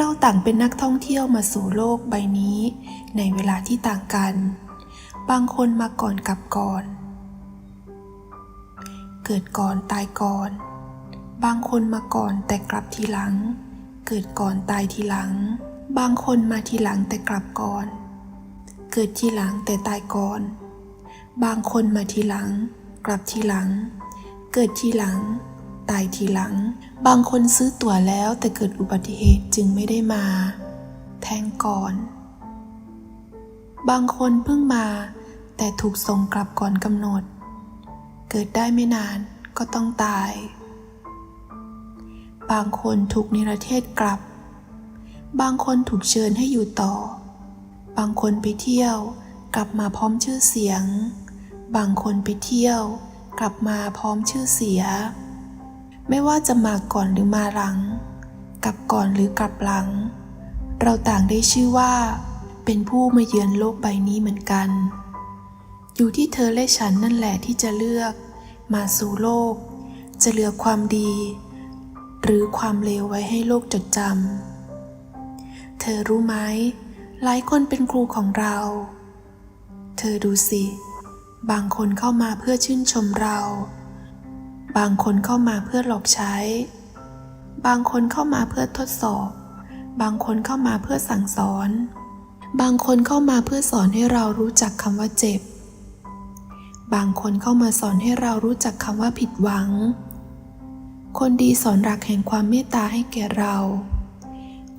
เราต่างเป็นนักท่องเที่ยวมาสู่โลกใบนี้ ในเวลาที่ต่างกัน บางคนมาก่อนกลับก่อน เกิดก่อนตายก่อน บางคนมาก่อนแต่กลับทีหลัง เกิดก่อนตายทีหลัง บางคนมาทีหลังแต่กลับก่อน เกิดทีหลังแต่ตายก่อน บางคนมาทีหลัง กลับทีหลัง เกิดทีหลัง ตายทีหลัง บางคนซื้อตั๋วแล้วแต่เกิดอุบัติเหตุจึงไม่ได้มา แทงก่อน บางคนเพิ่งมา แต่ถูกส่งกลับก่อนกำหนด เกิดได้ไม่นานก็ต้องตาย บางคนถูกนิรเทศกลับ บางคนถูกเชิญให้อยู่ต่อ บางคนไปเที่ยวกลับมาพร้อมชื่อเสียง บางคนไปเที่ยว กลับมาพร้อมชื่อเสีย ไม่ว่าจะมาก่อนหรือมาหลัง กลับก่อนหรือกลับหลัง เราต่างได้ชื่อว่า เป็นผู้มาเยือนโลกใบนี้เหมือนกัน อยู่ที่เธอและฉันนั่นแหละที่จะเลือก มาสู่โลก จะเหลือความดี หรือความเลวไว้ให้โลกจดจำเธอรู้ไหมหลายคนเป็นครูของเรา เธอดูสิ บางคนเข้ามาเพื่อชื่นชมเรา บางคนเข้ามาเพื่อหลอกใช้ บางคนเข้ามาเพื่อทดสอบ บางคนเข้ามาเพื่อสั่งสอน บางคนเข้ามาเพื่อสอนให้เรารู้จักคำว่าเจ็บ บางคนเข้ามาสอนให้เรารู้จักคำว่าผิดหวัง คนดีสอนหลักแห่งความเมตตาให้แก่เรา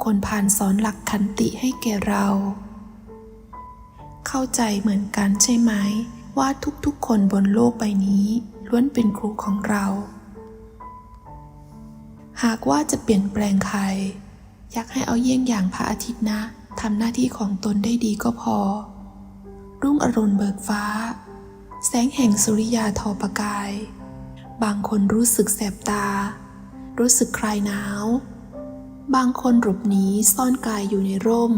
คนผ่านสอนหลักขันติให้แก่เรา เข้าใจเหมือนกันใช่ไหมว่าทุกๆคนบนโลกใบนี้ ล้วนเป็นครูของเรา หากว่าจะเปลี่ยนแปลงใคร อยากให้เอาเยี่ยงอย่างพระอาทิตย์นะทำหน้าที่ของตนได้ดีก็พอ รุ่งอรุณเบิกฟ้า แสงแห่งสุริยาทอประกาย บางคนรู้สึกแสบตา รู้สึกคลายหนาว บางคนหลบหนีซ่อนกายอยู่ในร่ม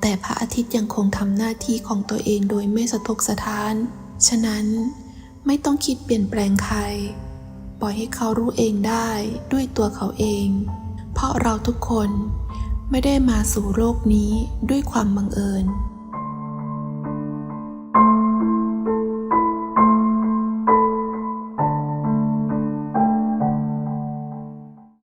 แต่พระอาทิตย์ยังคงทำหน้าที่ของตัวเองโดยไม่สะทกสะท้าน ฉะนั้น ไม่ต้องคิดเปลี่ยนแปลงใคร ปล่อยให้เขารู้เองได้ด้วยตัวเขาเอง เพราะเราทุกคนไม่ได้มาสู่โลกนี้ด้วยความบังเอิญ